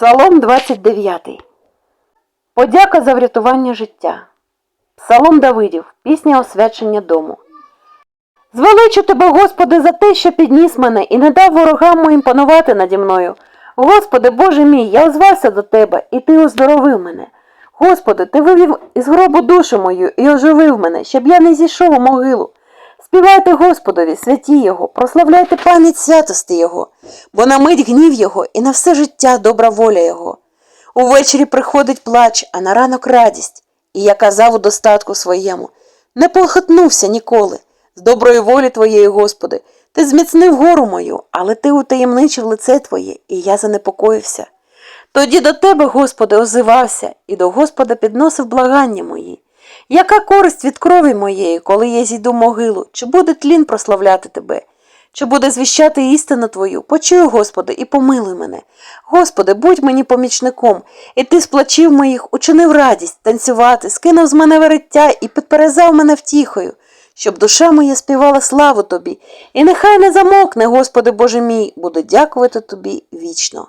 Псалом 29. Подяка за врятування життя. Псалом Давидів. Пісня освячення дому. Звеличу тебе, Господи, за те, що підніс мене і не дав ворогам моїм панувати наді мною. Господи, Боже мій, я озвався до Тебе, і Ти оздоровив мене. Господи, Ти вивів із гробу душу мою і оживив мене, щоб я не зійшов у могилу. Співайте Господові, святі Його, прославляйте пам'ять святости Його, бо на мить гнів Його і на все життя добра воля Його. Увечері приходить плач, а на ранок радість, і я казав у достатку своєму не похитнувся ніколи. З доброї волі Твоєї, Господи, Ти зміцнив гору мою, але Ти утаємничив лице Твоє, і я занепокоївся. Тоді до Тебе, Господи, озивався, і до Господа підносив благання мої. Яка користь від крові моєї, коли я зійду могилу? Чи буде тлін прославляти Тебе? Чи буде звіщати істину Твою? Почуй, Господи, і помилуй мене. Господи, будь мені помічником, і Ти з плачів моїх учинив радість танцювати, скинув з мене вереття і підперезав мене втіхою, щоб душа моя співала славу Тобі, і нехай не замовкне, Господи Боже мій, буду дякувати Тобі вічно.